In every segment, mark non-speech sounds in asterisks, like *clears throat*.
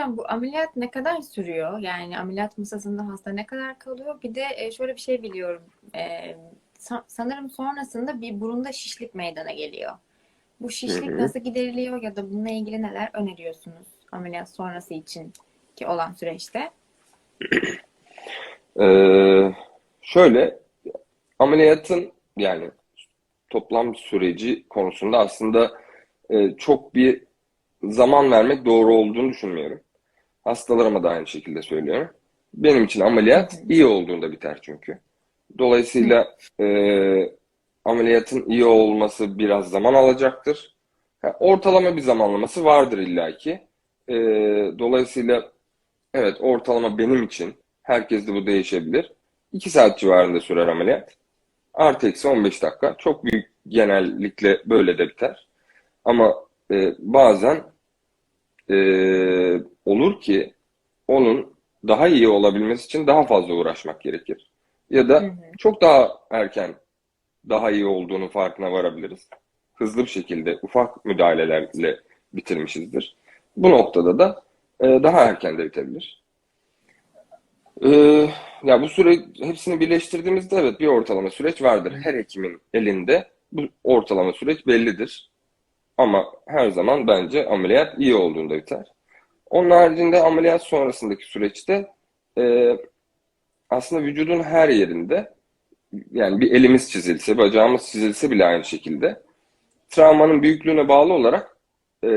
hocam bu ameliyat ne kadar sürüyor? Yani ameliyat masasında hasta ne kadar kalıyor? Bir de e, şöyle bir şey biliyorum. E, sa- sanırım sonrasında bir burunda şişlik meydana geliyor. Bu şişlik hı. nasıl gideriliyor ya da bununla ilgili neler öneriyorsunuz ameliyat sonrası için ki olan süreçte? *clears throat* Ee, şöyle ameliyatın yani toplam süreci konusunda aslında e, çok bir zaman vermek doğru olduğunu düşünmüyorum. Hastalarıma da aynı şekilde söylüyorum. Benim için ameliyat iyi olduğunda biter çünkü. Dolayısıyla e, ameliyatın iyi olması biraz zaman alacaktır. Ha, ortalama bir zamanlaması vardır illaki. E, dolayısıyla evet ortalama benim için herkeste bu değişebilir. 2 saat civarında sürer ameliyat. Artı eksi 15 dakika. Çok büyük genellikle böyle de biter. Ama e, bazen e, olur ki onun daha iyi olabilmesi için daha fazla uğraşmak gerekir. Ya Hı da hı. çok daha erken daha iyi olduğunu farkına varabiliriz. Hızlı bir şekilde ufak müdahalelerle bitirmişizdir. Bu noktada da e, daha erken de bitebilir. Ee, ya bu süre hepsini birleştirdiğimizde evet bir ortalama süreç vardır. Her hekimin elinde bu ortalama süreç bellidir. Ama her zaman bence ameliyat iyi olduğunda biter. Onun haricinde ameliyat sonrasındaki süreçte e, aslında vücudun her yerinde yani bir elimiz çizilse, bacağımız çizilse bile aynı şekilde travmanın büyüklüğüne bağlı olarak e,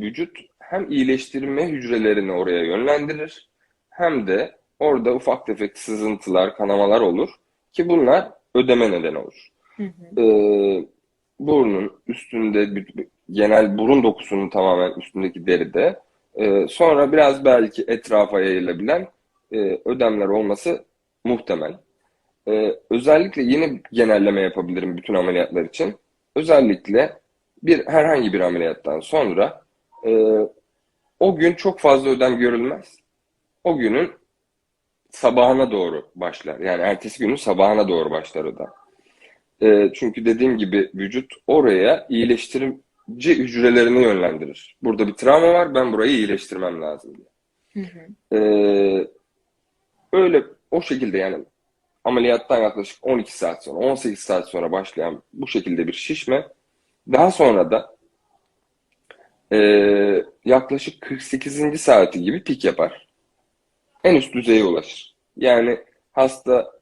vücut hem iyileştirme hücrelerini oraya yönlendirir hem de orada ufak tefek sızıntılar, kanamalar olur ki bunlar ödeme neden olur. Hı hı. E, burnun üstünde bir- genel burun dokusunun tamamen üstündeki deride e, sonra biraz belki etrafa yayılabilen e, ödemler olması muhtemel. Ee, özellikle yine genelleme yapabilirim bütün ameliyatlar için. Özellikle bir herhangi bir ameliyattan sonra e, o gün çok fazla ödem görülmez. O günün sabahına doğru başlar. Yani ertesi günün sabahına doğru başlar ödem. E, çünkü dediğim gibi vücut oraya iyileştirici hücrelerini yönlendirir. Burada bir travma var, ben burayı iyileştirmem lazım diye. Hı hı. Ee, öyle o şekilde yani ameliyattan yaklaşık 12 saat sonra, 18 saat sonra başlayan bu şekilde bir şişme daha sonra da e, yaklaşık 48. saati gibi pik yapar. En üst düzeye ulaşır. Yani hasta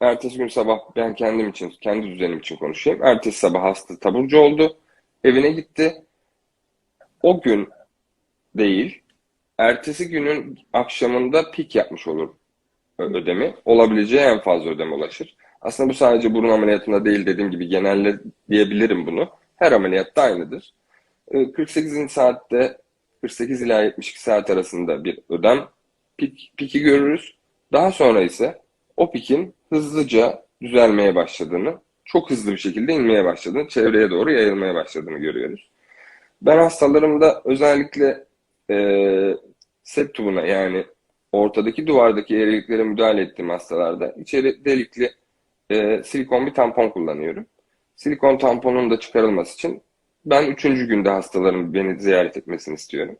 ertesi gün sabah ben kendim için, kendi düzenim için konuşayım. Ertesi sabah hasta taburcu oldu. Evine gitti. O gün değil, ertesi günün akşamında pik yapmış olur ödemi. Olabileceği en fazla ödeme ulaşır. Aslında bu sadece burun ameliyatında değil dediğim gibi genelle diyebilirim bunu. Her ameliyatta aynıdır. Ee, 48. saatte 48 ila 72 saat arasında bir ödem pik, piki görürüz. Daha sonra ise o pikin hızlıca düzelmeye başladığını, çok hızlı bir şekilde inmeye başladığını, çevreye doğru yayılmaya başladığını görüyoruz. Ben hastalarımda özellikle e, septumuna yani ortadaki duvardaki eğriliklere müdahale ettiğim hastalarda içeri delikli e, silikon bir tampon kullanıyorum. Silikon tamponun da çıkarılması için ben üçüncü günde hastaların beni ziyaret etmesini istiyorum.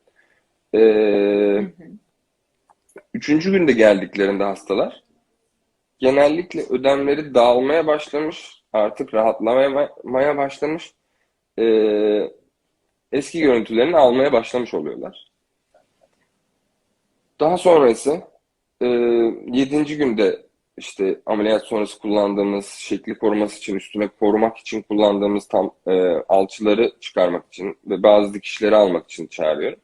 E, Hı hı. üçüncü günde geldiklerinde hastalar genellikle ödemleri dağılmaya başlamış, artık rahatlamaya başlamış, e, eski görüntülerini almaya başlamış oluyorlar. Daha sonra ise e, 7. günde işte ameliyat sonrası kullandığımız şekli koruması için, üstüne korumak için kullandığımız tam e, alçıları çıkarmak için ve bazı dikişleri almak için çağırıyorum.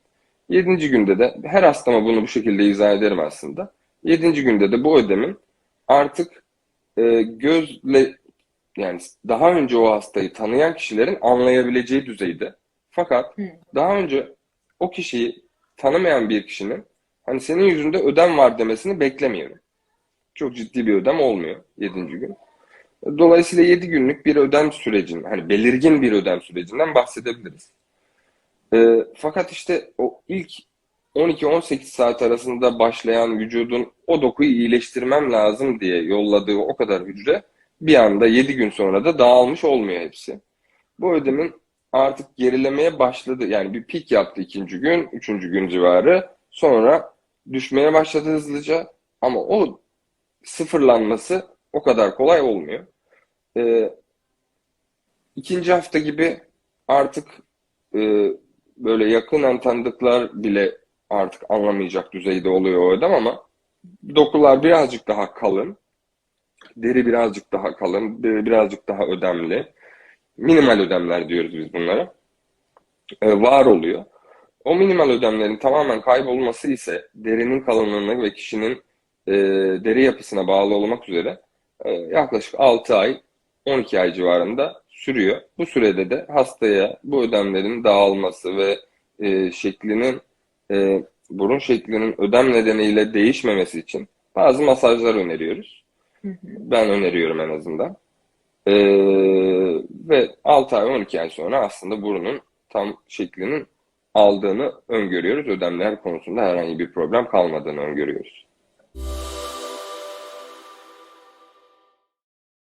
7. günde de her hastama bunu bu şekilde izah ederim aslında. 7. günde de bu ödemin artık e, gözle yani daha önce o hastayı tanıyan kişilerin anlayabileceği düzeyde. Fakat Hı. daha önce o kişiyi tanımayan bir kişinin hani senin yüzünde ödem var demesini beklemiyorum. Çok ciddi bir ödem olmuyor 7. gün. Dolayısıyla 7 günlük bir ödem sürecinin, hani belirgin bir ödem sürecinden bahsedebiliriz. Ee, fakat işte o ilk 12-18 saat arasında başlayan vücudun o dokuyu iyileştirmem lazım diye yolladığı o kadar hücre bir anda 7 gün sonra da dağılmış olmuyor hepsi. Bu ödemin artık gerilemeye başladı. Yani bir pik yaptı ikinci gün, üçüncü gün civarı. Sonra düşmeye başladı hızlıca ama o sıfırlanması o kadar kolay olmuyor. Ee, ikinci hafta gibi artık e, böyle yakından tanıdıklar bile artık anlamayacak düzeyde oluyor o ödem ama dokular birazcık daha kalın, deri birazcık daha kalın, birazcık daha ödemli. Minimal ödemler diyoruz biz bunlara. Ee, var oluyor. O minimal ödemlerin tamamen kaybolması ise derinin kalınlığına ve kişinin e, deri yapısına bağlı olmak üzere e, yaklaşık 6 ay 12 ay civarında sürüyor. Bu sürede de hastaya bu ödemlerin dağılması ve e, şeklinin e, burun şeklinin ödem nedeniyle değişmemesi için bazı masajlar öneriyoruz. Hı hı. Ben öneriyorum en azından. E, ve 6 ay 12 ay sonra aslında burunun tam şeklinin aldığını öngörüyoruz. Ödemler konusunda herhangi bir problem kalmadığını öngörüyoruz.